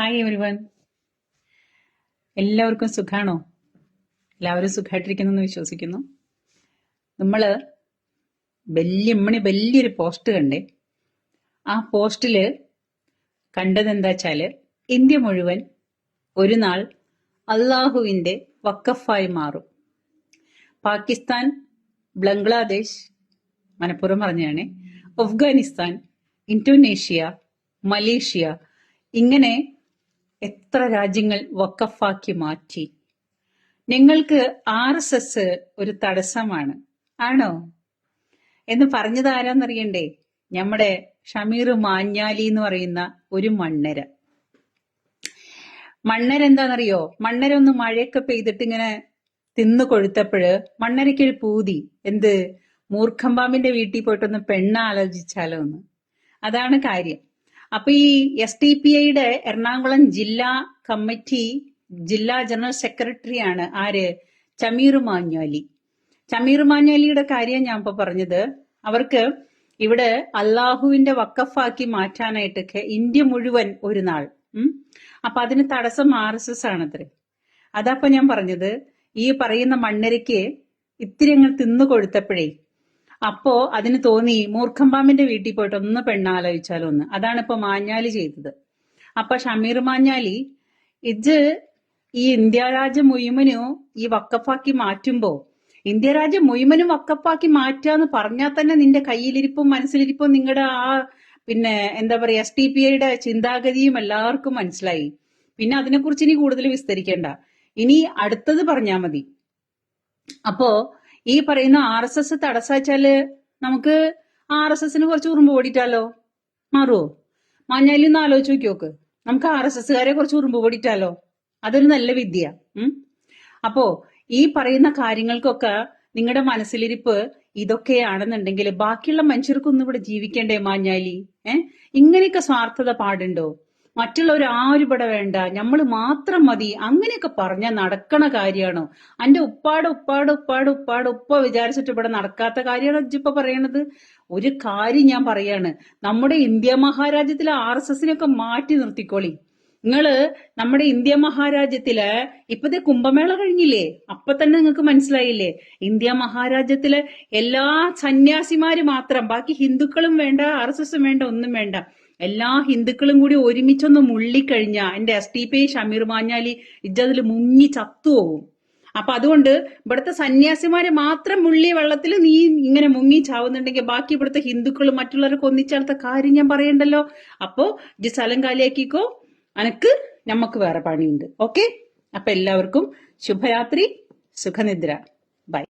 Hi everyone എല്ലാവർക്കും സുഖാണോ? എല്ലാവരും സുഖമായിട്ടിരിക്കുന്നു എന്ന് വിശ്വസിക്കുന്നു. നമ്മൾ വലിയ ഇമ്മണി വലിയൊരു പോസ്റ്റ് കണ്ടേ. ആ പോസ്റ്റിൽ കണ്ടതെന്താ വെച്ചാൽ ഇന്ത്യ മുഴുവൻ ഒരു നാൾ അള്ളാഹുവിന്റെ വക്കഫായി മാറും. പാകിസ്ഥാൻ ബംഗ്ലാദേശ് മനഃപൂർവം പറഞ്ഞാണ് അഫ്ഗാനിസ്ഥാൻ ഇന്തോനേഷ്യ മലേഷ്യ ഇങ്ങനെ എത്ര രാജ്യങ്ങൾ വക്കഫാക്കി മാറ്റി? നിങ്ങൾക്ക് ആർ എസ് എസ് ഒരു തടസ്സമാണ്. ആണോ? എന്ന് പറഞ്ഞത് ആരാന്നറിയണ്ടേ? നമ്മുടെ ഷമീർ മാഞ്ഞാലി എന്ന് പറയുന്ന ഒരു മണ്ണര. മണ്ണര എന്താണെന്നറിയോ മണ്ണര ഒന്ന് മഴയൊക്കെ പെയ്തിട്ട് ഇങ്ങനെ തിന്നു കൊഴുത്തപ്പോഴ് മണ്ണരയ്ക്ക് ഒരു പൂതി. എന്ത്? മൂർഖമ്പാമ്പിന്റെ വീട്ടിൽ പോയിട്ടൊന്ന് പെണ്ണ ആലോചിച്ചാലോ എന്ന് അതാണ് കാര്യം. അപ്പൊ ഈ എസ് ടി പി ഐയുടെ എറണാകുളം ജില്ലാ കമ്മിറ്റി ജില്ലാ ജനറൽ സെക്രട്ടറിയാണ് ആര്? ചമീർ മാഞ്ഞാലി. ചമീർ മാഞ്ഞാലിയുടെ കാര്യം ഞാൻ ഇപ്പൊ പറഞ്ഞത് അവർക്ക് ഇവിടെ അള്ളാഹുവിന്റെ വക്കഫാക്കി മാറ്റാനായിട്ടൊക്കെ ഇന്ത്യ മുഴുവൻ ഒരു നാൾ. അപ്പൊ അതിന് തടസ്സം ആർ എസ് എസ് ആണത്രേ. അതപ്പോ ഞാൻ പറഞ്ഞത് ഈ പറയുന്ന മണ്ണരയ്ക്ക് ഇത്തിരി അങ്ങ് തിന്നു കൊഴുത്തപ്പോഴേ അപ്പോ അതിന് തോന്നി മൂർഖമ്പാമ്പിന്റെ വീട്ടിൽ പോയിട്ട് ഒന്ന് പെണ്ണാലോചിച്ചാലോ ഒന്ന് അതാണ് ഇപ്പൊ മാഞ്ഞാലി ചെയ്തത്. അപ്പൊ ഷമീർ മാഞ്ഞാലി ഇത് ഈ ഇന്ത്യ രാജ്യം മുഴുവനും ഈ വക്കപ്പാക്കി മാറ്റുമ്പോ ഇന്ത്യ രാജ്യം മുഴുവനും വക്കപ്പാക്കി മാറ്റാന്ന് പറഞ്ഞാൽ തന്നെ നിന്റെ കയ്യിലിരിപ്പും മനസ്സിലിരിപ്പും നിങ്ങളുടെ ആ പിന്നെ എന്താ പറയാ എസ് ടി പി ഐയുടെ ചിന്താഗതിയും എല്ലാവർക്കും മനസ്സിലായി. പിന്നെ അതിനെക്കുറിച്ച് ഇനി കൂടുതൽ വിസ്തരിക്കേണ്ട. ഇനി അടുത്തത് പറഞ്ഞാ മതി. അപ്പോ ഈ പറയുന്ന ആർ എസ് എസ് തടസ്സാച്ചാൽ നമുക്ക് ആർ എസ് എസിന് കുറച്ച് ഉറുമ്പ് ഓടിട്ടാലോ മാറുവോ? മഞ്ഞാലി ഒന്ന് ആലോചിച്ച് നോക്കി നോക്ക്. നമുക്ക് ആർ എസ് എസ്സുകാരെ കുറച്ച് ഉറുമ്പ് ഓടിട്ടാലോ അതൊരു നല്ല വിദ്യ. ഉം? അപ്പോ ഈ പറയുന്ന കാര്യങ്ങൾക്കൊക്കെ നിങ്ങളുടെ മനസ്സിലിരിപ്പ് ഇതൊക്കെയാണെന്നുണ്ടെങ്കിൽ ബാക്കിയുള്ള മനുഷ്യർക്കൊന്നും ഇവിടെ ജീവിക്കേണ്ടേ മാഞ്ഞാലി? ഏഹ് ഇങ്ങനെയൊക്കെ സ്വാർത്ഥത പാടുണ്ടോ? മറ്റുള്ളവർ ആരും ഇവിടെ വേണ്ട. നമ്മൾ മാത്രം മതി. അങ്ങനെയൊക്കെ പറഞ്ഞാൽ നടക്കണ കാര്യമാണോ? അന്റെ ഉപ്പാട് ഉപ്പാട് ഉപ്പാട് ഉപ്പാട് ഉപ്പ വിചാരിച്ചിട്ട് ഇവിടെ നടക്കാത്ത കാര്യമാണ് ഇജ്ജിപ്പ പറയണത്? ഒരു കാര്യം ഞാൻ പറയാണ്. നമ്മുടെ ഇന്ത്യ മഹാരാജ്യത്തിലെ ആർ എസ് എസിനെയൊക്കെ മാറ്റി നിർത്തിക്കോളി. നിങ്ങൾ നമ്മുടെ ഇന്ത്യ മഹാരാജ്യത്തിൽ ഇപ്പത്തെ കുംഭമേള കഴിഞ്ഞില്ലേ? അപ്പൊ തന്നെ നിങ്ങൾക്ക് മനസ്സിലായില്ലേ? ഇന്ത്യ മഹാരാജ്യത്തിലെ എല്ലാ സന്യാസിമാര് മാത്രം ബാക്കി ഹിന്ദുക്കളും വേണ്ട ആർ എസ് എസും വേണ്ട ഒന്നും വേണ്ട. എല്ലാ ഹിന്ദുക്കളും കൂടി ഒരുമിച്ചൊന്ന് മുള്ളിക്കഴിഞ്ഞ എന്റെ S T P Shameer Manjali ഇജ്ജതിൽ മുങ്ങി ചത്തുപോകും അപ്പൊ അതുകൊണ്ട് ഇവിടുത്തെ സന്യാസിമാരെ മാത്രം മുള്ളി വെള്ളത്തിൽ നീ ഇങ്ങനെ മുങ്ങി ചാവുന്നുണ്ടെങ്കിൽ ബാക്കി ഇവിടുത്തെ ഹിന്ദുക്കളും മറ്റുള്ളവരൊക്കെ ഒന്നിച്ചാലത്തെ കാര്യം ഞാൻ പറയണ്ടല്ലോ? അപ്പോ ഇജ്ജ് സ്ഥലം കാലിയാക്കിക്കോ. അനക്ക് നമുക്ക് വേറെ പണിയുണ്ട്. ഓക്കെ? അപ്പൊ എല്ലാവർക്കും ശുഭരാത്രി സുഖനിദ്ര.